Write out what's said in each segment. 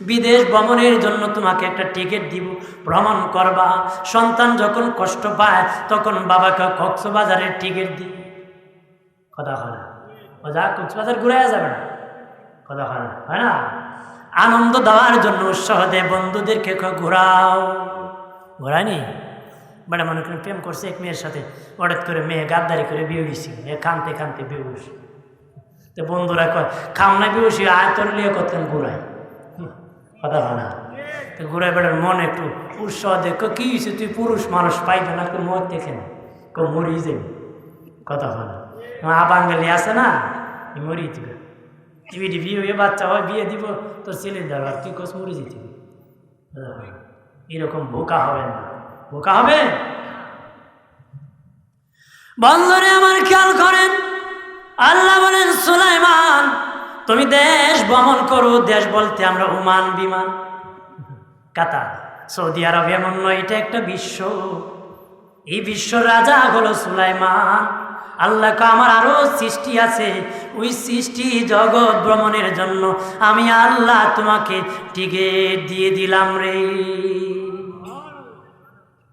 বিদেশ ভ্রমণের জন্য তোমাকে একটা টিকিট দিব, ভ্রমণ করবা। সন্তান যখন কষ্ট পায়, তখন বাবাকে কক্সবাজারের টিকিট দিই কথা হয় না। ও যা, কক্সবাজার ঘুরে যাবে না। কথা হয় না। হয় না? আনন্দ দেওয়ার জন্য উৎসাহ দেয় বন্ধুদেরকে ঘোরাও। ঘোরায়নি? মানে মনে করেন প্রেম করছে এক মেয়ের সাথে। হঠাৎ করে মেয়ে গাদ্দারি করে বিয়ে হয়েছি এ কানতে কানতে বিয়ে তো বন্ধুরা কয়, খাম না বিয়ে আয় তোর লিয়ে কতক্ষণ ঘুরাই কথা না। তো ঘুরাই বেড়ার মন একটু উৎসাহ দেখ, কি হয়েছে তুই পুরুষ মানুষ পাইবে না? কেউ মত দেখে না কেউ মরি যাবি কথা না। আবাঙ্গালি আছে না মরি দিবে টিভি বিয়ে হয়ে বাচ্চা হয়, বিয়ে দিব, তোর ছেলে দেওয়া আর তুই কস মরে যেতে এরকম বোকা হবে না। বোকা হবে? বন্ধরে আমার খেয়াল করেন, আল্লাহ বলেন, সুলাইমান তুমি দেশ ভ্রমণ করো, দেশ বলতে আমরা ওমান বিমান। কাতার, সৌদি আরব এমন নয়, এটা একটা বিশ্ব। এই বিশ্ব রাজা হলো সুলাইমান। আল্লাহ আমার আরও সৃষ্টি আছে, ওই সৃষ্টি জগৎ ভ্রমণের জন্য আমি আল্লাহ তোমাকে টিকিট দিয়ে দিলাম রে।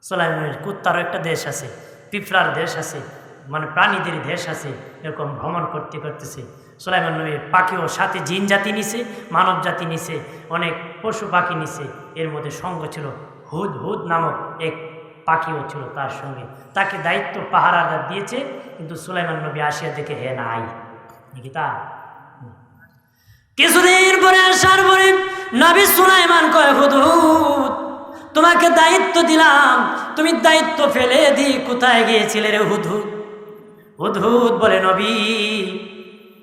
সোলাইমানের কুত্তারও একটা দেশ আছে, পিঁপড়ার দেশ আছে। মানে প্রাণীদের দেশ আছে, এরকম ভ্রমণ করতে করতেছে। সোলাইমান নবীর পাখিও সাথে জিন জাতি নিছে, মানব জাতি নিছে, অনেক পশু পাখি নিছে। এর মধ্যে সঙ্গ ছিল হুদ হুদ নামক এক পাখিও ছিল তার সঙ্গে। তাকে দায়িত্ব পাহারাদার দিয়েছে, কিন্তু সুলাইমান নবী আসিয়া দেখে, হে নাই। নাকি তা। কিছুদিন পরে, আসার পরে নবী সুলাইমান কয় হুদহুদ তোমাকে দায়িত্ব দিলাম। তুমি দায়িত্ব ফেলে দি, কোথায় গিয়েছিলে রে হুদহুদ হুদহুদ বলে নবী।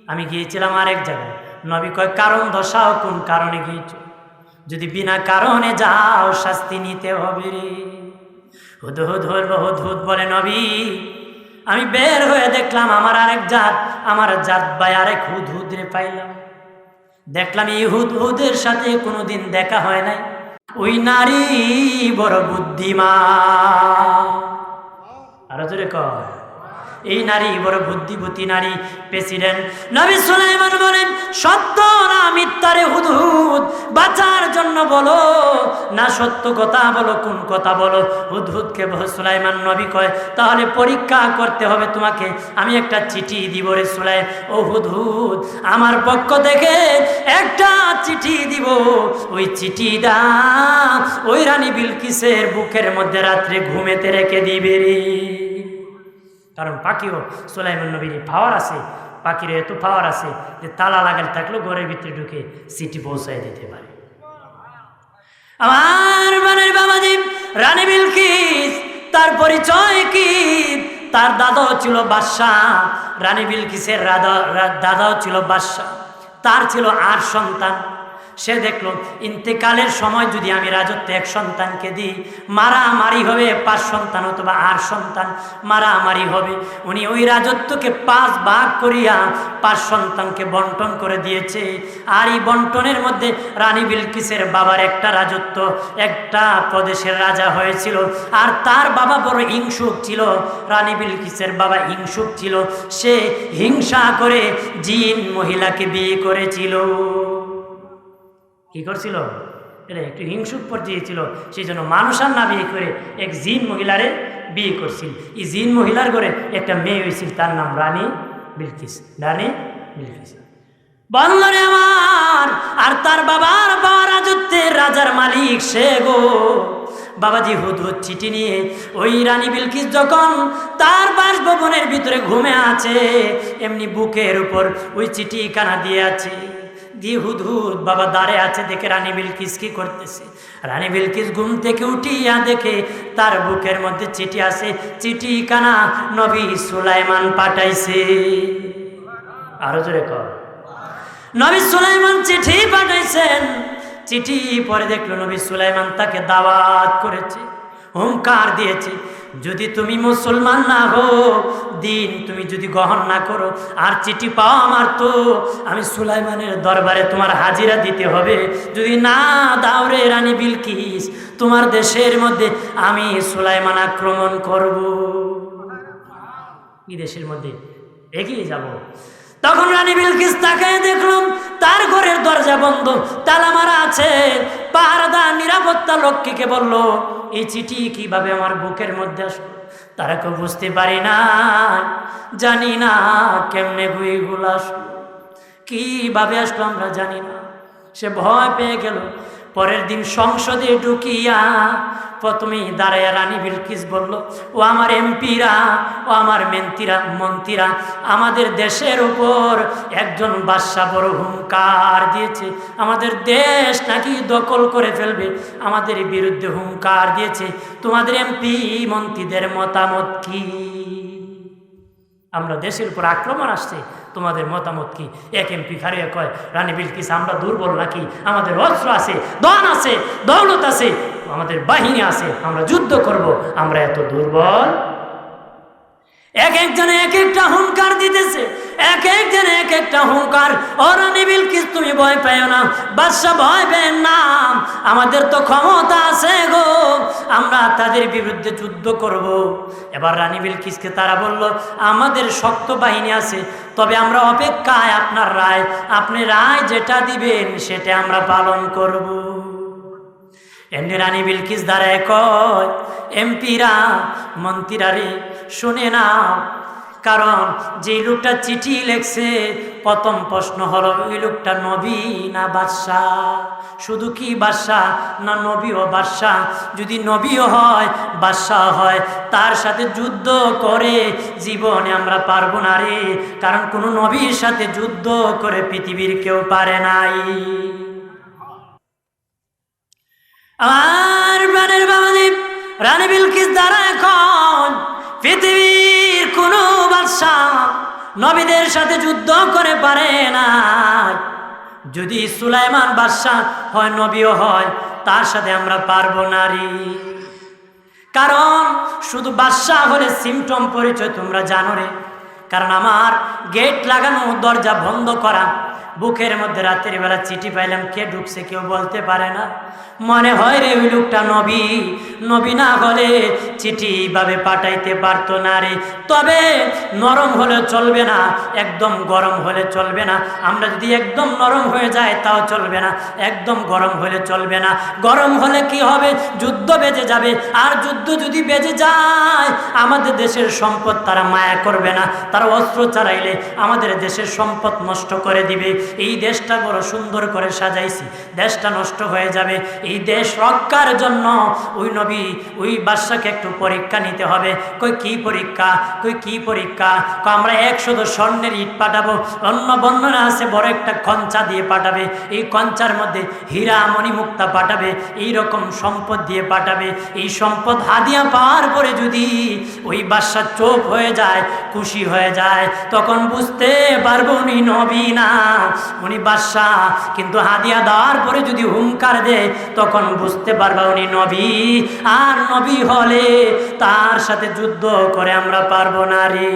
আমি গিয়েছিলাম আরেক জায়গায়। নবী কয়, কারণ দশাও কোন কারণে গিয়েছ? যদি বিনা কারণে যাও, শাস্তি নিতে হবে রে। হুদহুদ হল হুদহুদ বলে নবী। আমি বের হয়ে দেখলাম আমার আরেক জাত, আমার জাত ভাই আরেক হুদ রে পাইলাম। দেখলাম এই হুদ হুদের সাথে কোনোদিন দেখা হয় নাই। ওই নারী বড় বুদ্ধিমা আরও জোরে কয়। এই নারী বড় বুদ্ধিবতী নারী, প্রেসিডেন্ট। নবী সুলাইমান বলেন, সত্য না মিথ্যারে হুদহুদ? বাঁচার জন্য বলো। না সত্য কথা বলো, কোন কথা বলো? হুদহুদকে সুলাইমান নবী কয়, তাহলে পরীক্ষা করতে হবে তোমাকে। আমি একটা চিঠি দিব রে সুলাই ও হুদহুদ, আমার পক্ষ থেকে একটা চিঠি দিব। ওই চিঠি চিঠিটা ওই রানী বিলকিসের বুকের মধ্যে রাত্রে ঘুমেতে রেখে দিবে রে। কারণ পাখিও সোলাইমান নবীর পাওয়ার আছে পাখির এত পাওয়ার আছে যে তালা লাগাল থাকলেও ঘরের ভিতরে ঢুকে সিটি পৌঁছায় দিতে পারে। আমার মানের বাবাজি রানী বিলকিস, তার পরিচয় কি? তার দাদাও ছিল বাদশাহ, রানী বিলকিসের দাদাও ছিল বাদশাহ। তার ছিল আর সন্তান। সে দেখল, ইন্তেকালের সময় যদি আমি রাজত্ব এক সন্তানকে দিই, মারামারি হবে পাঁচ সন্তান অথবা আট সন্তান, মারামারি হবে। উনি ওই রাজত্বকে পাঁচ ভাগ করিয়া পাঁচ সন্তানকে বন্টন করে দিয়েছে। আর এই বন্টনের মধ্যে রানী বিলকিসের বাবার একটা রাজত্ব, একটা প্রদেশের রাজা হয়েছিল। আর তার বাবা বড় হিংসুক ছিল, রানী বিলকিসের বাবা হিংসুক ছিল। সে হিংসা করে জিন মহিলাকে বিয়ে করেছিল। কি করছিল? এটা একটু হিংসুক পর্যায়ে ছিল। সেই জন্য মানুষ আর না বিয়ে করে এক জিন মহিলারে বিয়ে করছিল। এই জিন মহিলার ঘরে একটা মেয়ে হয়েছিল, তার নাম রানী বিলকিস রানী বিলকিস। বন্ধরে আমার, আর তার বাবার বাবা রাজত্বের রাজার মালিক সে গো। বাবাজি হুদ হুদ চিঠি নিয়ে ওই রানী বিলকিস যখন তার বাসভবনের ভিতরে ঘুমে আছে, এমনি বুকের উপর ওই চিঠি কানা দিয়ে আছে। দিয়ে হুদ হুদ বাবা দাঁড়ে আছে দেখে রানী বিলকিস কি করতেছে? রানী বিলকিস ঘুম থেকে উঠিয়া দেখে তার বুকের মধ্যে চিঠি আছে, চিঠি কানা নবী সুলাইমান পাঠাইছে। আরও জোরে কর নবী সুলাইমান চিঠি পাঠাইছেন, চিঠি পরে দেখল নবী সুলাইমান তাকে দাওয়াত করেছে, হুঙ্কার দিয়েছে। যদি তুমি মুসলমান না হো দিন তুমি যদি গ্রহণ না করো, আর চিঠি পাও আমার তো, আমি সুলাইমানের দরবারে তোমার হাজিরা দিতে হবে। যদি না দাও রে রানী বিলকিস, তোমার দেশের মধ্যে আমি সুলাইমান আক্রমণ করব। এই দেশের মধ্যে এগিয়ে যাব। তখন রানী বিলকিস তাকায় দেখলাম, তার ঘরের দরজা বন্ধ, তালা মারা আছে। পাহারাদার নিরাপত্তা লক্ষ্মীকে বলল এই চিঠি কীভাবে আমার বুকের মধ্যে আসলো? তারা কেউ বুঝতে পারি না জানি না কেমনে গুইগুলো আসলো। কীভাবে আসলো আমরা জানি না। সে ভয় পেয়ে গেল। পরের দিন সংসদে ঢুকিয়া প্রথমেই দাঁড়াইয়া রানী বিলকিস বলল, ও আমার এমপিরা, ও আমার মেন্তিরা মন্ত্রীরা, আমাদের দেশের উপর একজন বাদশা বড় হুঙ্কার দিয়েছে। আমাদের দেশ নাকি দখল করে ফেলবে। আমাদের বিরুদ্ধে হুঙ্কার দিয়েছে। তোমাদের এমপি মন্ত্রীদের মতামত কি? আমরা দেশের উপর আক্রমণ আসছে, তোমাদের মতামত কি? এক এমপি খারিয়া কয়, রানী বিলকিস, আমরা দুর্বল নাকি? আমাদের অস্ত্র আছে, দন আছে, দৌলত আছে, আমাদের বাহিনী আছে, আমরা যুদ্ধ করব, আমরা এত দুর্বল এক একজনে এক একটা হুঙ্কার দিতেছে। এক একজনে এক একটা হুঙ্কার। ও রানী বিলকিস তুমি ভয় পেও না। বাদশা ভয় পেন না। আমাদের তো ক্ষমতা আছে গো। আমরা তাদের বিরুদ্ধে যুদ্ধ করব। এবার রানী বিলকিসকে তারা বলল, আমাদের শক্ত বাহিনী আছে। তবে আমরা অপেক্ষায় আপনার রায়। আপনি রায় যেটা দিবেন, সেটা আমরা পালন করব। এমনি রানী বিলকিস দ্বারায় কয়, এমপিরা, মন্ত্রীরা শুনে না কারণ যে লোকটা চিঠি লেখছে, প্রথম প্রশ্ন হলো, ওই লোকটা নবী না বাদশাহ? শুধু কি বাদশাহ না নবী ও বাদশাহ? যদি নবীও হয়, বাদশাহ হয়, তার সাথে যুদ্ধ করে জীবনে আমরা পারব না রে। কারণ কোনো নবীর সাথে যুদ্ধ করে পৃথিবীর কেউ পারে নাই। আর প্রাণের বাবাদীপ রানী বিলকিস দ্বারা এখন পৃথিবীর কোনো বাদশাহ নবীদের সাথে যুদ্ধ করে পারে না যদি সুলাইমান বাদশাহ হয়, নবীও হয়, তার সাথে আমরা পারব নারী। কারণ শুধু বাদশাহ হলে সিমটম পরিচয় তোমরা জানো রে। কারণ আমার গেট লাগানো, দরজা বন্ধ করা, বুকের মধ্যে রাতের বেলা চিঠি পাইলাম, কে ঢুকছে কেউ বলতে পারে না। মনে হয় রে ওই লোকটা নবী। নবী না হলে চিঠি ভাবে পাঠাইতে পারতো না রে। তবে নরম হলে চলবে না, একদম গরম হলে চলবে না। আমরা যদি একদম নরম হয়ে যায় তাও চলবে না। একদম গরম হলে চলবে না। গরম হলে কি হবে? যুদ্ধ বেজে যাবে। আর যুদ্ধ যদি বেজে যায়, আমাদের দেশের সম্পদ তারা মায়া করবে না। তারা অস্ত্র চালাইলে আমাদের দেশের সম্পদ নষ্ট করে দিবে। এই দেশটা বড় সুন্দর করে সাজাইছি। দেশটা নষ্ট হয়ে যাবে। এই দেশ রক্ষার জন্য ওই নবী, ওই বাদশাকে একটু পরীক্ষা নিতে হবে। কই, কি পরীক্ষা? কই, কি পরীক্ষা? আমরা একশত স্বর্ণের ইট পাঠাবো। অন্য বর্ণনা আছে, বড় একটা কঞ্চা দিয়ে পাঠাবে। এই কঞ্চার মধ্যে হীরা মণিমুক্তা পাঠাবে এই রকম সম্পদ দিয়ে পাঠাবে। এই সম্পদ হাদিয়া পাওয়ার পরে যদি ওই বাদশা চোখ হয়ে যায়, খুশি হয়ে যায়, তখন বুঝতে পারব উনি নবী না, উনি বাদশাহ। কিন্তু হাদিয়া দেওয়ার পরে যদি হুঙ্কার দেয় তখন বুঝতে পারবা উনি নবী। আর নবী হলে তার সাথে যুদ্ধ করে আমরা পারব না রে।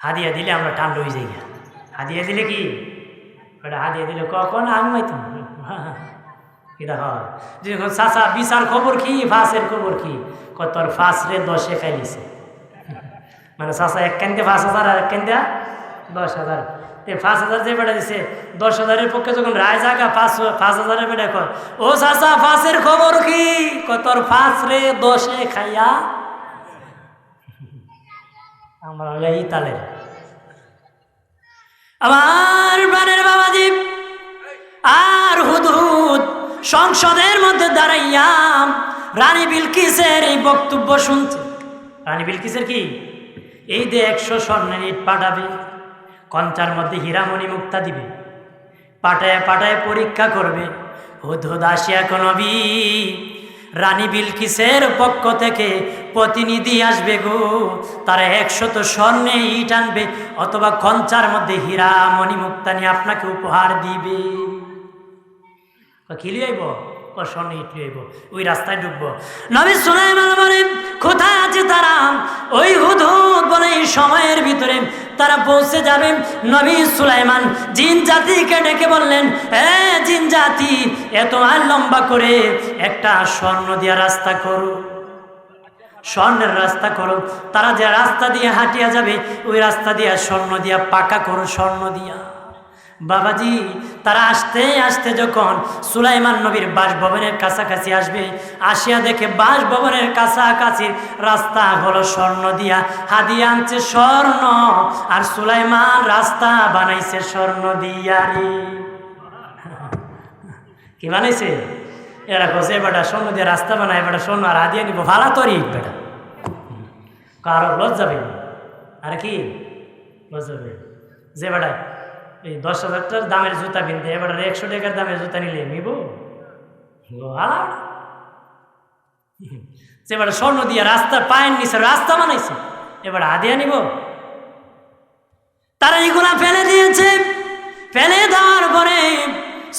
হাদিয়া দিলে আমরা টান লই যাই হাদিয়া দিলে কি? ওটা হাদিয়া দিলে কখন আঙমাই তো এটা হয়। যখন চাচা বিচার খবর কি, ফাঁসের খবর কি? কত তোর ফাঁস রে দশে খাইলিছে মানে চাচা এক কেন্দ্রে পাঁচ হাজার আর এক কেন্দ্রে দশ হাজার। পাঁচ হাজার যে বেটা দিছে। দশ হাজারের পক্ষে যখন রায় জাগা, পাঁচ পাঁচ হাজারের বেটা কয়, ও চাচা, পাঁচের খবর কি? কত তোর ফাঁস রে দশে খাইয়া আমরা হলে এই তালের আমার প্রাণের বাবাজি, আর হুদহুদ সংসদের মধ্যে দাঁড়াইয়া রানী বিলকিসের এই বক্তব্য শুনছে। রানী বিলকিসের কি? এই যে একশো স্বর্ণের ইট পাঠাবে কঞ্চার মধ্যে হীরামণি মুক্তা দিবে। পাঠায় পাঠায় পরীক্ষা করবে। হুদ হুদ আসিয়া নবী রানী বিলকিসের পক্ষ থেকে প্রতিনিধি আসবে গো। তারা একশত স্বর্ণে ইট আনবে, অথবা কঞ্চার মধ্যে হীরা মণিমুক্তা নিয়ে আপনাকে উপহার দিবে। কি লিয়াইব স্বর্ণ ইট লিয়াইব ওই রাস্তায় ঢুকবো নবী সুলাইমান বলেন, কোথায় আছে তারা? ওই হুদ হুদ বলে এই সময়ের ভিতরে তারা পৌঁছে যাবেন নবী সুলাইমান। জিন জাতিকে ডেকে বললেন, এ জিন জাতি, এত আর লম্বা করে একটা স্বর্ণ দিয়া রাস্তা করো। স্বর্ণের রাস্তা করো। তারা যে রাস্তা দিয়ে হাঁটিয়া যাবে, ওই রাস্তা দিয়া স্বর্ণ দিয়া, পাকা করো স্বর্ণ দিয়া। বাবাজি, তারা আসতে আসতে যখন সুলাইমান নবীর বাসভবনের কাছাকাছি আসবে, আসিয়া দেখে বাসভবনের কাছাকাছি রাস্তা হলো স্বর্ণ দিয়া, হাদিয়া আনছে স্বর্ণ, আর সুলাইমান রাস্তা বানাইছে স্বর্ণ দিয়া রে। কি বানাইছে? এরা কছে বেটা স্বর্ণ দিয়ে রাস্তা বানায় বেটা স্বর্ণ, আর হাদিয়া নিব ভাড়া তরি বেটা। কারও লজ্জা পেয়ে আর কি? লজ্জা পেয়ে যে বেটা এই দশ হাজার টাকার দামের জুতা কিনতে, এবার একশো টাকার দামের জুতা নিলে নিব? এবার স্বর্ণ দিয়ে রাস্তার পায়ের নিচে রাস্তা বানাইছে। এবার হাদিয়া নিব তারা এগুলা ফেলে দিয়েছে। ফেলে দেওয়ার পরে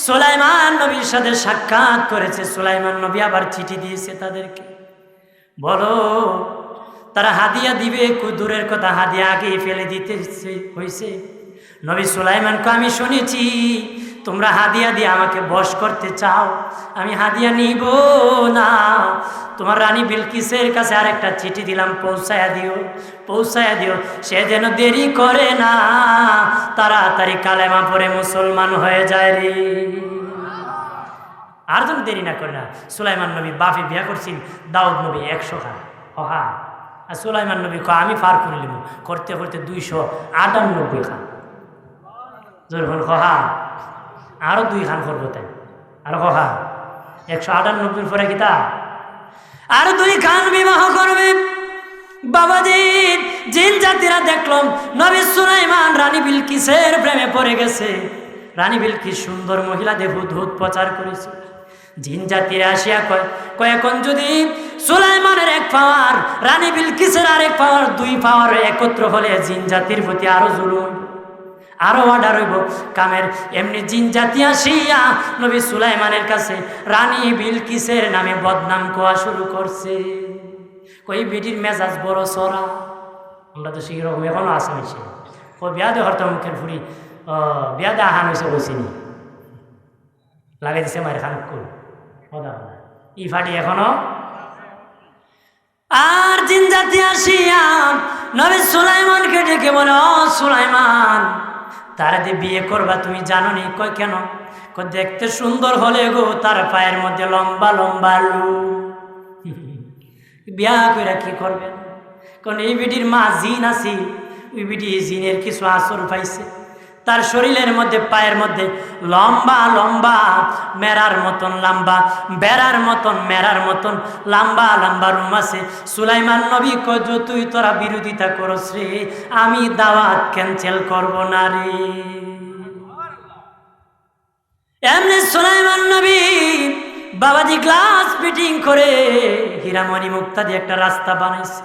সোলাইমান নবীর সাথে সাক্ষাৎ করেছে। সোলাইমান নবী আবার চিঠি দিয়েছে তাদেরকে। বলো, তারা হাদিয়া দিবে দূরের কথা হাদিয়া আগে ফেলে দিতে হয়েছে নবী সুলাইমানকে আমি শুনেছি, তোমরা হাদিয়া দিয়ে আমাকে বশ করতে চাও। আমি হাদিয়া নিব না। তোমার রানী বিলকিসের কাছে আরেকটা চিঠি দিলাম, পৌঁছায়া দিও পৌঁছায়া দিও। সে যেন দেরি করে না, তাড়াতাড়ি কালেমা পরে মুসলমান হয়ে যায় রে। আর যেন দেরি না করে না, সুলাইমান নবী বাফি বিয়া করছেন, দাউদ নবী একশো খান। হহা আর সুলাইমান নবী ক আমি পার করে নিব, করতে করতে দুইশো আটানব্বই খান। যখন হহা আরও দুই খান করব তাই। আর হহা একশো আটানব্বই পরে কি তা? আর দুই খান বিবাহ করবে। বাবাজি, জিন জাতিরা দেখলাম, নবী সুলাইমান রানী বিলকিসের প্রেমে পড়ে গেছে। রানী বিলকিস সুন্দর মহিলা দেহ ধূত প্রচার করেছে। জিন জাতিরা আসিয়া কয় কয়, এখন যদি সুলাইমানের এক পাওয়ার, রানী বিলকিসের আরেক পাওয়ার, দুই পাওয়ার একত্র হলে জিন জাতির প্রতি আরও জুলুম। আরও অর্ডার হইব। কামের এমনি জিন জাতি আসিয়া নবী সুলাইমানের কাছে, রানী বিলকিসের নামে বদনাম কোয়া শুরু করছে? কই বিটির মেজাজ বড় সরা আমরা তো সেই রকম এখনও আসে মিশে ও বিয়া দে হরতাম মুখের ফুরি ও, বিয়া দে আহান হয়েছে বসিনি লাগাই দিছে মায়ের খান কুল। ই ফাটি এখনও? আর জিন জাতি আসিয়া নবী সুলাইমানকে ডেকে বলে, ও সুলাইমান তারা দিয়ে বিয়ে করবা তুমি জানো নি কয় কেন? দেখতে সুন্দর হলে গো, তার পায়ের মধ্যে লম্বা লম্বা লু। বিয়া করে কি করবেন? কারণ এই বিটির মা জিন আছি। ওই বিটি জিনের কিছু আসর পাইছে। তার শরীরের মধ্যে, পায়ের মধ্যে লম্বা লম্বা, মেরার মতন লম্বা, বেড়ার মতন, মেরার মতন লম্বা লম্বা রুম আছে। সুলাইমান নবী কজ তুই তোরা বিরোধিতা করস রে, আমি দাওয়াত ক্যান্সেল করব না রে। এমনি সুলাইমান নবী বাবাজি গ্লাস ফিটিং করে হীরামণি মুক্তা দিয়ে একটা রাস্তা বানাইছে।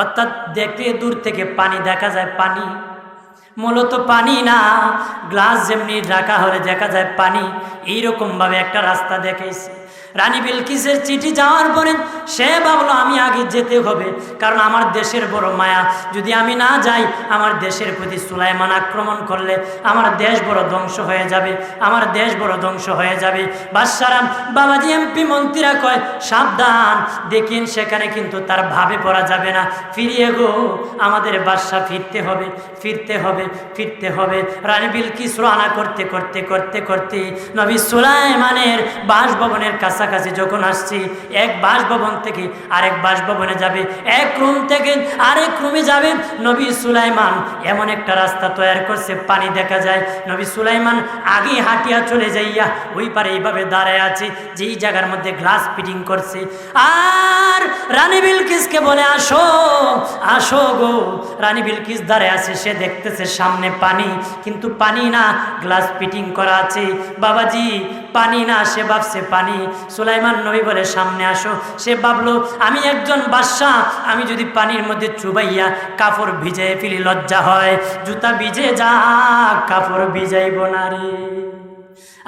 অর্থাৎ দেখতে দূর থেকে পানি দেখা যায়, পানি মূলত পানি না। গ্লাস যেমনি রাখা হলে দেখা যায় পানি এইরকমভাবে একটা রাস্তা দেখাইছে। রানী বিলকিসের চিঠি যাওয়ার পরে সে ভাবলো, আমি আগে যেতে হবে, কারণ আমার দেশের বড় মায়া। যদি আমি না যাই, আমার দেশের প্রতি সুলাইমান আক্রমণ করলে আমার দেশ বড় ধ্বংস হয়ে যাবে, আমার দেশ বড় ধ্বংস হয়ে যাবে। বাদশারাম, বাবাজি এমপি মন্ত্রীরা কয়, সাবধান, দেখিন সেখানে কিন্তু তার ভাবে পড়া যাবে না। ফিরিয়ে গো, আমাদের বাদশা ফিরতে হবে ফিরতে হবে ফিরতে হবে। রানী বিলকিস রানা করতে করতে করতে করতে নবী সুলাইমানের বাসভবনের কাছাকাছি যখন আসছি, এক বাসভবন থেকে আরেক বাসভবনে যাবে, এক রুম থেকে আরেক রুমে যাবে নবী সুলাইমান। এমন একটা রাস্তা তৈরি করছে, পানি দেখা যায়। নবী সুলাইমান আগে হাঁটিয়া চলে যাইয়া ওই পারে এইভাবে দাঁড়ায় আছে, যেই জায়গার মধ্যে গ্লাস ফিটিং করছে। আর রানী বিলকিসকে বলে, আসো আসো গো। রানী বিলকিস দাঁড়ায় আছে, সে দেখতেছে সামনে পানি, কিন্তু পানি না, গ্লাস ফিটিং করা আছে। বাবাজি পানি না, সে ভাবছে পানি। সুলাইমান নবী বলে, সামনে আসো। সে ভাবলো, আমি একজন বাদশাহ, আমি যদি পানির মধ্যে চুবাইয়া কাপড় ভিজে ফেলি, লজ্জা হয়। জুতা ভিজে যা কাপড় ভিজাইব না রে।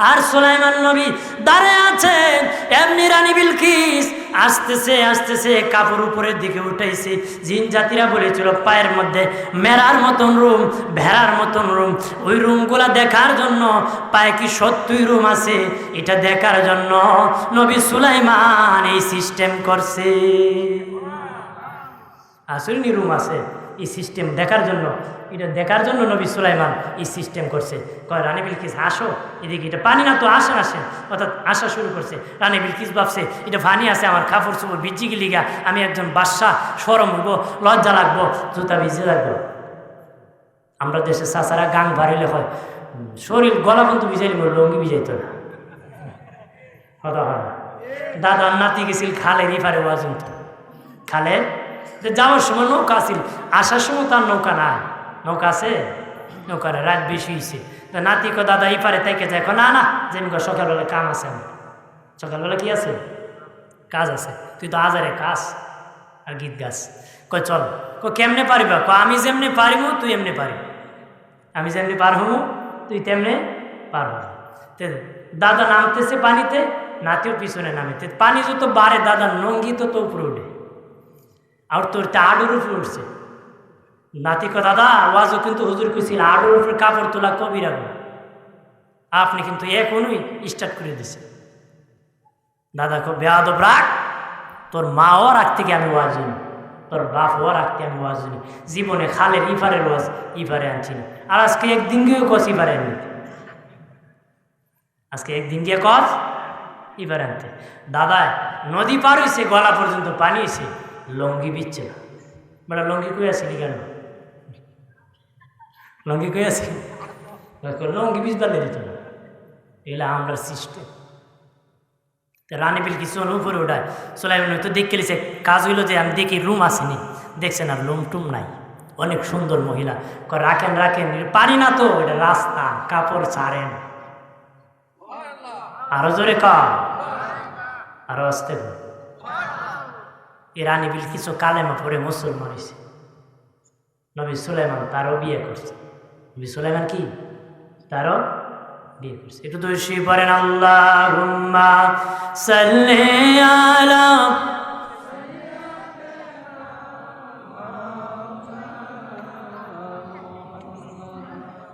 আর সুলাইমান নবী দাঁড়ায় আছে এমনি রানী বিলকিস আসতেছে আসতেছে, কাপড় উপরের দিকে উঠাইছে। জিন জাতিরা বলেছিল, পায়ের মধ্যে মেরার মতন রুম, ভেড়ার মতন রুম। ওই রুমগুলা দেখার জন্য পায়ে কি সত্যই রুম আছে? এটা দেখার জন্য নবী সুলাইমান এই সিস্টেম করছে। আসরিনী রুম আছে। এই সিস্টেম দেখার জন্য, এটা দেখার জন্য নবী সুলাইমান এই সিস্টেম করছে। কয়, রানী বিলকিস, আসো। এদিকে এটা পানি না তো আসেন আসেন অর্থাৎ আসা শুরু করছে। রানী বিলকিস ভাবছে, এটা পানি আছে, আমার কাপড় চোপড় ভিজি গিলিগা আমি একজন বাদশাহ সরম হইব, লজ্জা লাগবো, জুতা ভিজে লাগবো। আমরা দেশে চাচারা গাং ভারিলে হয়, শরীর, গলা পর্যন্ত ভিজাইলে লঙ্গি ভিজাইতো না কথা হয় না দাদার নাতি গেছিল খালের ইফারে ওয়াজন খালের যে যাওয়ার সময় নৌকা আছিল আসার সময় তার নৌকা নাই। নৌকা আছে? নৌকা রাত বেশি হয়েছে তো নাতি কো দাদা ইপারে তাইকে যায় কো, না না যেমন কো, সকালবেলা কাম আছে আমার। সকালবেলা কি আছে? কাজ আছে। তুই তো আজারে কাজ আর গীত গাছ কই চল। কো কেমনে পারিবা? কো আমি যেমনি পারিমু তুই এমনি পারিব আমি যেমনি পার হমু তুই তেমনি পারব তে দাদা নামতেছে পানিতে নাতিও পিছনে নামে। তে পানি যত বাড়ে দাদা নঙ্গি তো তো উপরে উঠে। আর তোর তা আডুর উপরে উঠছে। নাতি দাদা, ওয়াজও কিন্তু হুজুর কইছিল আডুর উপরে কাপড় তোলা কবি রাখব আপনি কিন্তু এক এখনই স্টার্ট করে দিছে দাদা কো বেয়াদব রাখ তোর মাও রাখতে কি আমি ওয়াজ নিই তোর বাপও রাখতে আমি ওয়াজ নিই জীবনে খালের ইফারের ওয়াজ ইফারে আনছি না। আর আজকে একদিন গিয়েও কস ইফারে আনি আজকে একদিন গিয়ে কস ইফারে আনতে। দাদা, নদী পার হয়েছে গলা পর্যন্ত পানি এসে লঙ্গি বিচ্ছে না। বেটা লঙ্গি কই আসিনি কেন? লঙ্গি কই আসি লঙ্গি বীজ বাদে দিত না। এগুলো আমরা সিস্টেম। তো রানী বিল কিছু উপরে উঠায়? সোলাইমান তো দেখে লিছে কাজ হইল যে আমি দেখি রুম আসেনি। দেখছেন আর রুম টুম নাই। অনেক সুন্দর মহিলা। রাখেন রাখেন পারি না তো এটা রাস্তা কাপড় ছাড়েন। আরও জোরে কা আরও আসতে কর। এই রানী বিল কিছু কালেমা পরে মুসলমান হয়েছে নবী সুলাইমান তারও বিয়ে করছে নবী সুলাইমান কি তারও বিয়ে করছে একটু দোষী পড়েন আল্লাহ সাল্লি আলা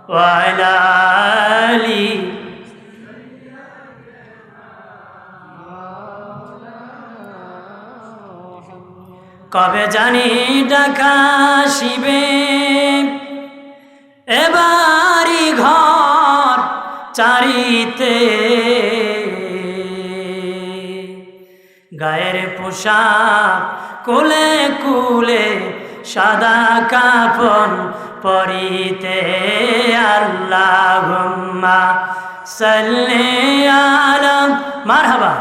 وعلى কবে জানি ডাকা শিবে এবারি ঘর চারিতে। গায়ের পোশাক কুলে কুলে সাদা কাপন পরিতে। আল্লাহ সাল্লে আলম মারহাবা।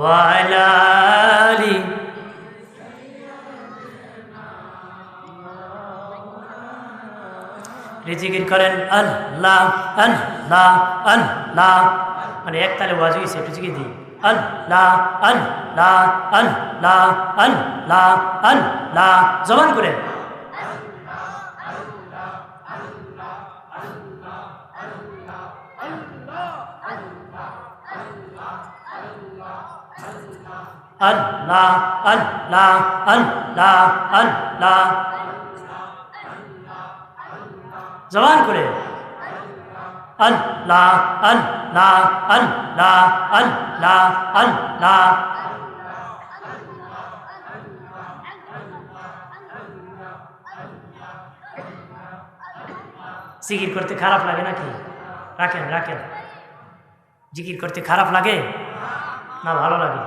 ওয়ালালি। রিজিকির করেন, আল্লাহ আল্লাহ আল্লাহ। মানে এক তালে ওয়াজ হয়েছে একটু জিগে দিই। আল্লাহ আল্লাহ আল্লাহ আল্লাহ আল্লাহ জবান করে আল্লাহ আল্লাহ আল্লাহ আল্লাহ জবান করে আল্লাহ আল্লাহ আল্লাহ আল্লাহ আল্লাহ জিকির করতে খারাপ লাগে নাকি রাখেন রাখেন জিকির করতে খারাপ লাগে না ভালো লাগে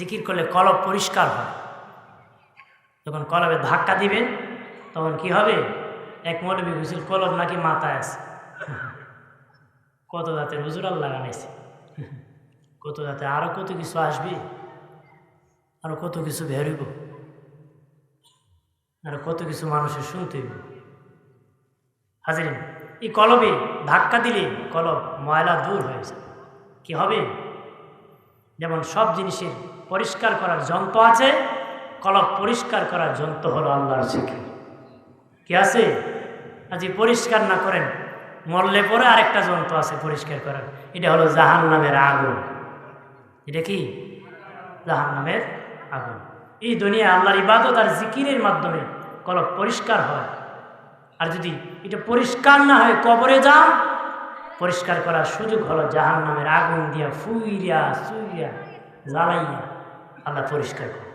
জিকির করলে কলব পরিষ্কার হয়। যখন কলবে ধাক্কা দিবেন, তখন কি হবে? এক মৌলবী বুঝিল কলব নাকি মাথায় আছে। কত জাতের হুজুর আল্লাহ লাগাইছে কত জাতে আরও কত কিছু আসবে আরও কত কিছু বেরোইব আরও কত কিছু মানুষের শুনতে হাজিরিন, এই কলবে ধাক্কা দিলে কলব ময়লা দূর হয়ে যায়। কি হবে? যেমন সব জিনিসের পরিষ্কার করার যন্ত্র আছে কলব পরিষ্কার করার যন্ত্র হলো আল্লাহর শিখে কি আছে? আজ পরিষ্কার না করেন, মরলে পরে আরেকটা যন্ত্র আছে পরিষ্কার করার। এটা হলো জাহান নামের আগুন। এটা কি? জাহান নামের আগুন। এই দুনিয়া আল্লাহর ইবাদত আর জিকিরের মাধ্যমে কলব পরিষ্কার হয়। আর যদি এটা পরিষ্কার না হয় কবরে যান পরিষ্কার করার সুযোগ হলো জাহান নামের আগুন দিয়া ফুইয়া সুইয়া জ্বালাইয়া আল্লাহ পরিষ্কার করে